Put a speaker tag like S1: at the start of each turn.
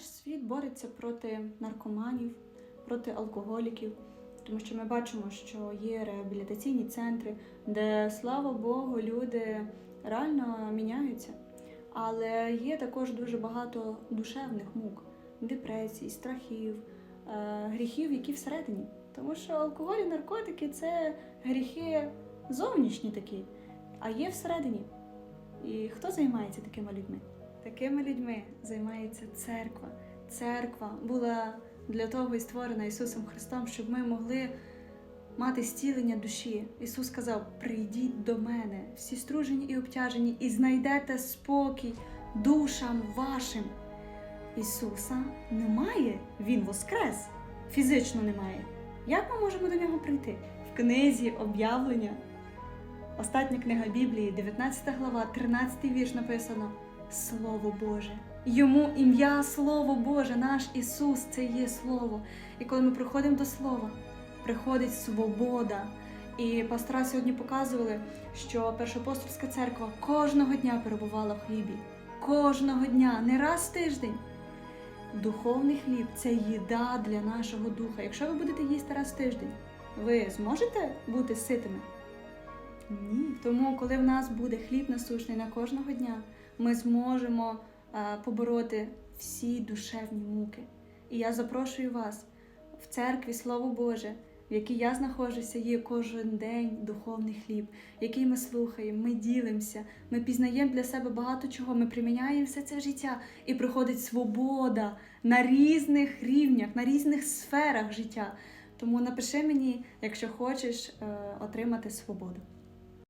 S1: Наш світ бореться проти наркоманів, проти алкоголіків, тому що ми бачимо, що є реабілітаційні центри, де, слава Богу, люди реально міняються. Але є також дуже багато душевних мук, депресій, страхів, е, гріхів, які всередині. Тому що алкоголь і наркотики це гріхи зовнішні такі, а є всередині. І хто займається такими людьми? Такими людьми займається церква. Церква була для того і створена Ісусом Христом, щоб ми могли мати зцілення душі. Ісус сказав: прийдіть до мене, всі стружені і обтяжені, і знайдете спокій душам вашим. Ісуса немає, Він воскрес, фізично немає. Як ми можемо до нього прийти? В книзі об'явлення. Остання книга Біблії, 19 глава, 13 вірш написано Слово Боже. Йому ім'я Слово Боже, наш Ісус це є Слово. І коли ми приходимо до Слова, приходить свобода. І пастора сьогодні показували, що Першоапостольська церква кожного дня перебувала в хлібі. Кожного дня, не раз в тиждень. Духовний хліб це їда для нашого духа. Якщо ви будете їсти раз в тиждень, ви зможете бути ситими? Ні. Тому, коли в нас буде хліб насущний на кожного дня, ми зможемо е, побороти всі душевні муки. І я запрошую вас в церкві Слово Боже, в якій я знаходжуся, є кожен день духовний хліб, який ми слухаємо, ми ділимося, ми пізнаємо для себе багато чого, ми приміняємо все це життя, і приходить свобода на різних рівнях, на різних сферах життя. Тому напиши мені, якщо хочеш е, отримати свободу.